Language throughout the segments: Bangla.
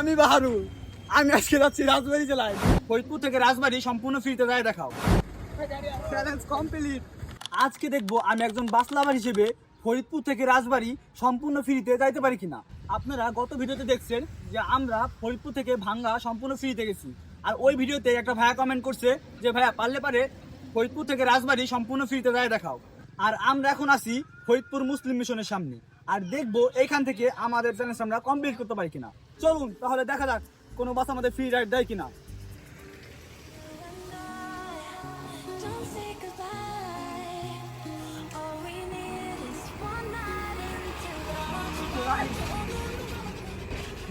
আমি বাহারুল আমি আজকে যাচ্ছি রাজবাড়ি জেলায়। ফরিদপুর থেকে রাজবাড়ি, সম্পূর্ণ ফ্রিতে যায় দেখাও। চ্যালেঞ্জ কমপ্লিট আজকে দেখব আমি একজন বাস লাভার হিসেবে ফরিদপুর থেকে রাজবাড়ি সম্পূর্ণ ফ্রিতে যাইতে পারি কিনা। আপনারা গত ভিডিওতে দেখছেন যে আমরা ফরিদপুর থেকে ভাঙ্গা সম্পূর্ণ ফ্রিতে গেছি। আর ওই ভিডিওতে একটা ভাইয়া কমেন্ট করছে যে, ভাইয়া, পারলে পারে ফরিদপুর থেকে রাজবাড়ি সম্পূর্ণ ফ্রিতে যায় দেখাও। আর আমরা এখন আছি ফরিদপুর মুসলিম মিশনের সামনে। আর দেখব এখান থেকে আমাদের চ্যালেঞ্জ আমরা কমপ্লিট করতে পারি কিনা। চলুন তাহলে দেখা যাক কোনো বাস আমাদের ফ্রি রাইড দেয় কিনা।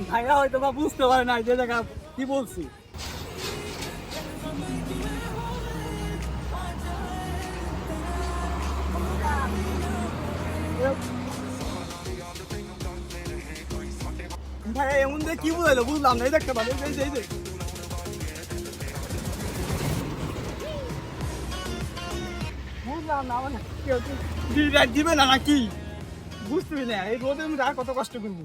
ভাইয়া হয়তো বা বুঝতে পারে না যে জায়গা কি বলছি। ভাইয়া এমন দিয়ে কি বুঝাইলো, বুঝলাম না, এই দেখতে পাবে এই যে এই যে বুঝলাম না মানে রাইড দিবে না নাকি? আমি কত কষ্ট করব?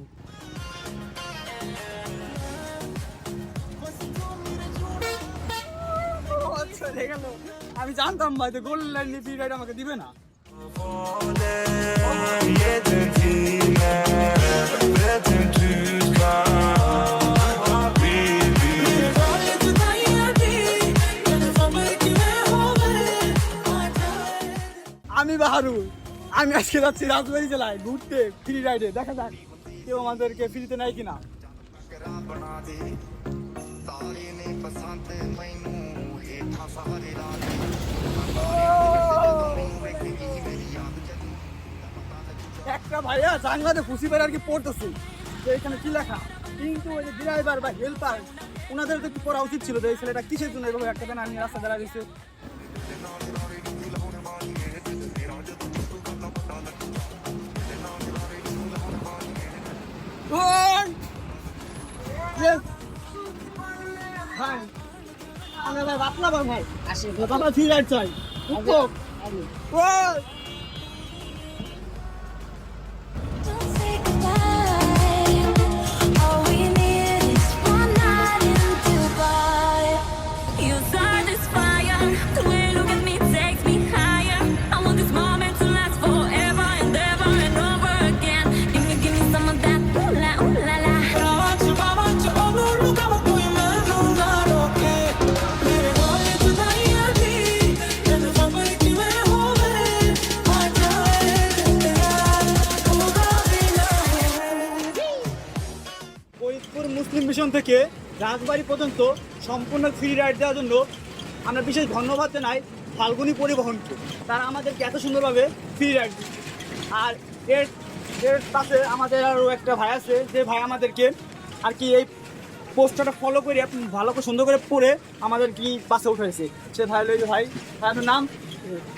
গেল। আমি জানতাম ভাই, যে গোল্ড লাইন ফ্রি রাইড আমাকে দিবে না। আমি বাহারুল আমি আজকে যাচ্ছি রাজবাড়ি জেলায় ঘুরতে ফ্রি রাইডে দেখা যাক কেউ আমাদেরকে ফ্রিতে নেয় কিনা। একটা ভাইয়া জানলাতে খুশি বেড়ে আর কি পড়তেছে? যে এখানে কি লেখা? কিন্তু ওই যে ড্রাইভার বা হেল্পার ওনাদের তো কি করা উচিত ছিল যে এই ছেলেটা কিসের জন্য এভাবে একটা দেন আমি রাস্তা দাঁড়া দিচ্ছে ভাই। আসে বাবা ফ্রি রাইড চাই উত্তর মুসলিম মিশন থেকে রাজবাড়ি পর্যন্ত সম্পূর্ণ ফ্রি রাইড দেওয়ার জন্য আমরা বিশেষ ধন্যবাদ জানাই ফাল্গুনি পরিবহনকে। তারা আমাদেরকে এত সুন্দরভাবে ফ্রি রাইড দিচ্ছে। আর এর এর পাশে আমাদের আরও একটা ভাই আছে যে ভাই আমাদেরকে আর কি এই পোস্টারটা ফলো করে ভালো করে সুন্দর করে পড়ে আমাদের কি পাশে উঠেছে সে ভাই লইছে ভাই ভাই আপনার নাম?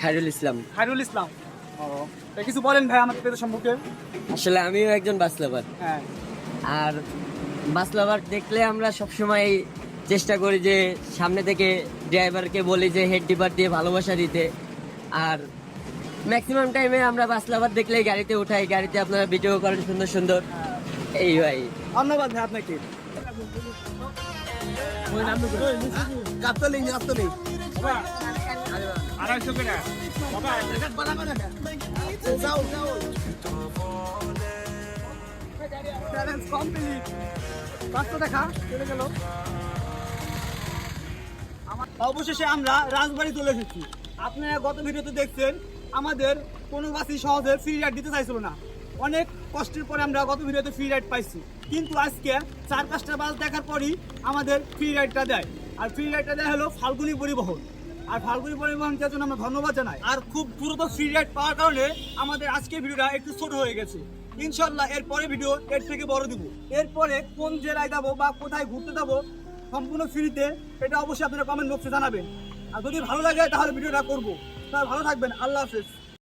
খায়রুল ইসলাম। হাইরুল ইসলাম। ও কিছু বলেন ভাই আমাদের সম্পর্কে। আসলে আমিও একজন বাস হ্যাঁ। আর বাস লাভার দেখলে আমরা সবসময় চেষ্টা করি যে সামনে থেকে ড্রাইভারকে বলি যে হেড ডিপার দিয়ে ভালোবাসা দিতে। আর ম্যাক্সিমাম টাইমে আমরা বাস লাভার দেখলেই গাড়িতে উঠাই গাড়িতে আপনারা ভিডিও করেন সুন্দর সুন্দর। এই ভাই। ধন্যবাদ ভাই আপনাকে। আড়াইশো দেখা চলে গেল। অবশেষে আমরা রাজবাড়ি চলে এসেছি। আপনারা গত ভিডিওতে দেখছেন, আমাদের কোনো বাসই সহজে ফ্রি রাইড দিতে চাইছিল না। অনেক কষ্টের পরে আমরা গত ভিডিওতে ফ্রি রাইড পাইছি। কিন্তু আজকে চার পাঁচটা বাস দেখার পরই আমাদের ফ্রি রাইডটা দেয়। আর ফ্রি রাইডটা দেয় হলো ফাল্গুনি পরিবহন। আর ফাল্গুনি পরিবহন পরিবহনকে জন্য আমরা ধন্যবাদ জানাই। আর খুব দ্রুত ফ্রি রাইড পাওয়ার কারণে আমাদের আজকের ভিডিওটা একটু ছোট হয়ে গেছে। ইনশাল্লাহ এরপরে ভিডিও এর থেকে বড় দিব। এরপরে কোন জেলায় যাব বা কোথায় ঘুরতে যাব সম্পূর্ণ ফ্রিতে এটা অবশ্যই আপনারা কমেন্ট বক্সে জানাবেন। আর যদি ভালো লাগে তাহলে ভিডিওটা করব। তাহলে ভালো থাকবেন। আল্লাহ হাফেজ।